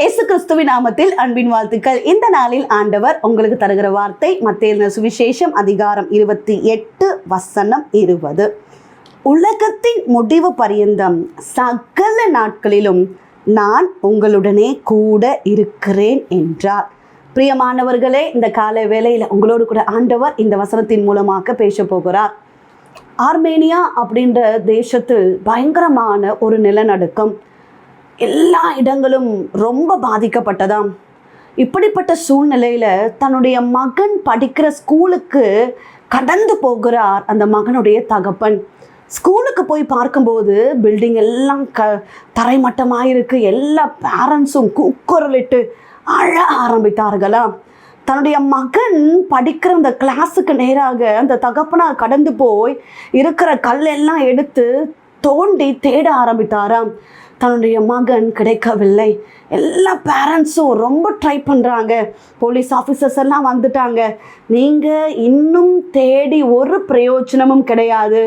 இயேசு கிறிஸ்துவின் நாமத்தில் அன்பின் வாழ்த்துக்கள். இந்த நாளில் ஆண்டவர் உங்களுக்கு தருகிற வார்த்தை மத்திய சுவிசேஷம் அதிகாரம் இருபத்தி எட்டு வசனம் இருபது. உலகத்தின் முடிவு பரியந்தம். சகல நாட்களிலும் நான் உங்களுடனே கூட இருக்கிறேன் என்றார். பிரியமானவர்களே இந்த கால வேளையில் உங்களோடு கூட ஆண்டவர் இந்த வசனத்தின் மூலமாக பேச போகிறார். ஆர்மேனியா அப்படின்ற தேசத்தில் பயங்கரமான ஒரு நிலநடுக்கம். எல்லா இடங்களும் ரொம்ப பாதிக்கப்பட்டதாம். இப்படிப்பட்ட சூழ்நிலையில் தன்னுடைய மகன் படிக்கிற ஸ்கூலுக்கு கடந்து போகிறார் அந்த மகனுடைய தகப்பன். ஸ்கூலுக்கு போய் பார்க்கும்போது பில்டிங் எல்லாம் க தரைமட்டமாக இருக்குது எல்லா பேரண்ட்ஸும் கூக்குரலிட்டு அழ ஆரம்பித்தார்களாம். தன்னுடைய மகன் படிக்கிற அந்த கிளாஸுக்கு நேராக அந்த தகப்பனார் கடந்து போய் இருக்கிற கல்லெல்லாம் எடுத்து தோண்டி தேட ஆரம்பித்தாராம். தன்னுடைய மகன் கிடைக்கவில்லை. எல்லா பேரண்ட்ஸும் ரொம்ப ட்ரை பண்ணுறாங்க போலீஸ் ஆஃபீஸர்ஸ் எல்லாம் வந்துட்டாங்க. நீங்கள் இன்னும் தேடி ஒரு பிரயோஜனமும் கிடையாது.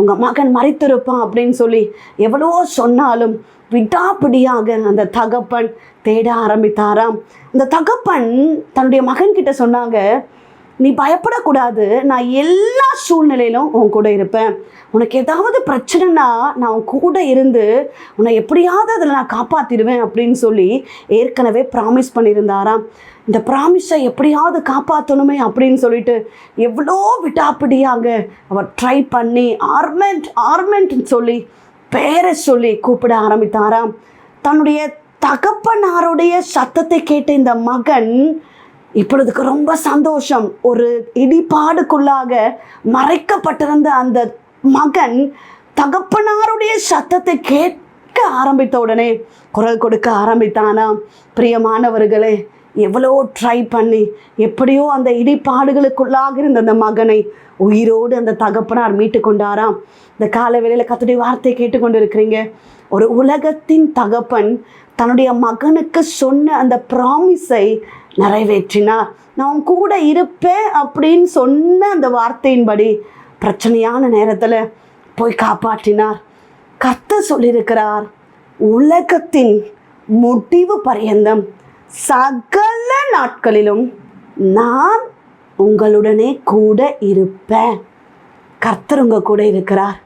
உங்கள் மகன் மறைத்திருப்பான் அப்படின்னு சொல்லி எவ்வளோ சொன்னாலும் விடாப்பிடியாக அந்த தகப்பன் தேட ஆரம்பித்தாராம். அந்த தகப்பன் தன்னுடைய மகன்கிட்ட சொன்னாங்க நீ பயப்படக்கூடாது. நான் எல்லா சூழ்நிலையிலும் உன் கூட இருப்பேன். உனக்கு ஏதாவது பிரச்சனைனா நான் உன் கூட இருந்து உன்னை எப்படியாவது அதில் நான் காப்பாற்றிடுவேன் அப்படின்னு சொல்லி ஏற்கனவே ப்ராமிஸ் பண்ணியிருந்தாராம். இந்த ப்ராமிஸை எப்படியாவது காப்பாற்றணுமே அப்படின்னு சொல்லிட்டு எவ்வளோ விட்டாப்பிடியாக அவர் ட்ரை பண்ணி ஆர்மெண்ட் ஆர்மெண்ட்னு சொல்லி பேரை சொல்லி கூப்பிட ஆரம்பித்தாராம். தன்னுடைய தகப்பனாருடைய சத்தத்தை கேட்ட இந்த மகன் இப்பொழுதுக்கு ரொம்ப சந்தோஷம். ஒரு இடிபாடுக்குள்ளாக மறைக்கப்பட்டிருந்த அந்த மகன் தகப்பனாருடைய சத்தத்தை கேட்க ஆரம்பித்த உடனே குரல் கொடுக்க ஆரம்பித்தானாம் பிரியமானவர்களே எவ்வளோ ட்ரை பண்ணி எப்படியோ அந்த இடிபாடுகளுக்குள்ளாக இருந்த அந்த மகனை உயிரோடு அந்த தகப்பனார் மீட்டு கொண்டாராம். இந்த கால வேளையில் கத்துடைய வார்த்தையை கேட்டுக்கொண்டு இருக்கிறீங்க ஒரு உலகத்தின் தகப்பன் தன்னுடைய மகனுக்கு சொன்ன அந்த ப்ராமிஸை நிறைவேற்றினார் நான் உன் கூட இருப்பேன் அப்படின்னு சொன்ன அந்த வார்த்தையின்படி பிரச்சனையான நேரத்தில் போய் காப்பாற்றினார். கர்த்தர் சொல்லியிருக்கிறார் உலகத்தின் முடிவு பரியந்தம் சகல நாட்களிலும் நான் உங்களுடனே கூட இருப்பேன். கர்த்தர் உங்க கூட இருக்கிறார்.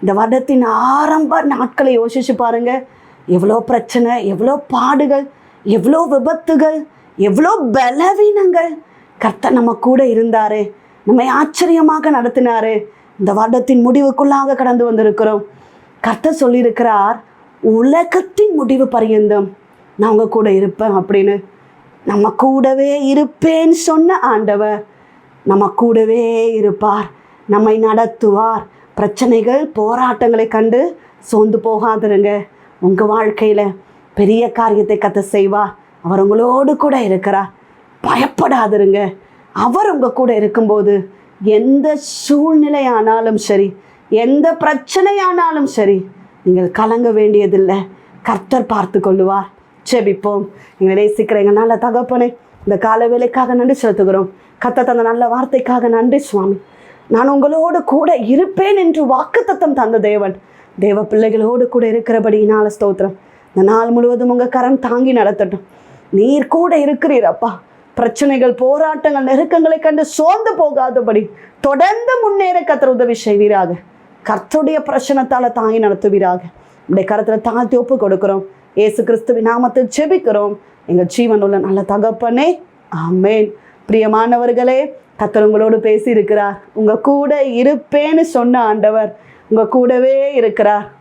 இந்த வருடத்தின் ஆரம்ப நாட்களை யோசிச்சு பாருங்க. எவ்வளோ பிரச்சனை எவ்வளோ பாடுகள் எவ்வளோ விபத்துகள் எவ்வளோ பலவீனங்கள். கர்த்தர் நம்ம கூட இருந்தாரு. நம்மை ஆச்சரியமாக நடத்தினாரு. இந்த வருடத்தின் முடிவுக்குள்ளாக கடந்து வந்திருக்கிறோம். கர்த்தர் சொல்லியிருக்கிறார் உலகத்தின் முடிவு பரியந்தம். நான் உங்கள் கூட இருப்பேன் அப்படின்னு. நம்ம கூடவே இருப்பேன்னு சொன்ன ஆண்டவர் நம்ம கூடவே இருப்பார். நம்மை நடத்துவார். பிரச்சனைகள் போராட்டங்களை கண்டு சோர்ந்து போகாதிருங்க. உங்கள் வாழ்க்கையில் பெரிய காரியத்தை கத்த செய்வார். அவர் உங்களோடு கூட இருக்கிறார். பயப்படாதிருங்க. அவர் உங்கள் கூட இருக்கும்போது எந்த சூழ்நிலை ஆனாலும் சரி எந்த பிரச்சனையானாலும் சரி நீங்கள் கலங்க வேண்டியதில்லை. கர்த்தர் பார்த்து கொள்ளுவார். செபிப்போம் எங்களை நேசிக்கிற எங்கள் நல்ல தகப்பனே இந்த கால வேலைக்காக நன்றி செலுத்துகிறோம். கத்த தந்த நல்ல வார்த்தைக்காக நன்றி சுவாமி. நான் உங்களோடு கூட இருப்பேன் என்று வாக்குத்தத்தம் தந்த தேவன். தேவ பிள்ளைகளோடு கூட இருக்கிறபடியினால ஸ்தோத்திரம். இந்த நாள் முழுவதும் உங்கள் கரம் தாங்கி நடத்தட்டும். நீர் கூட இருக்கிறீர் அப்பா. பிரச்சனைகள் போராட்டங்கள் நெருக்கங்களை கண்டு சோர்ந்து போகாதபடி தொடர்ந்து முன்னேற கத்திர உதவி செய்வீராக. கர்த்தருடைய பிரச்சனத்தால் தாங்கி நடத்துவீராக. உடைய கருத்தில் தாழ்த்தி ஒப்பு கொடுக்கிறோம். ஏசு கிறிஸ்துவின் நாமத்தில் செபிக்கிறோம் எங்கள் ஜீவன் உள்ள நல்ல தகப்பனே ஆமேன். பிரியமானவர்களே கத்தர் உங்களோடு பேசி உங்கள் உங்க கூட இருப்பேன்னு சொன்ன ஆண்டவர் உங்க கூடவே இருக்கிறார்.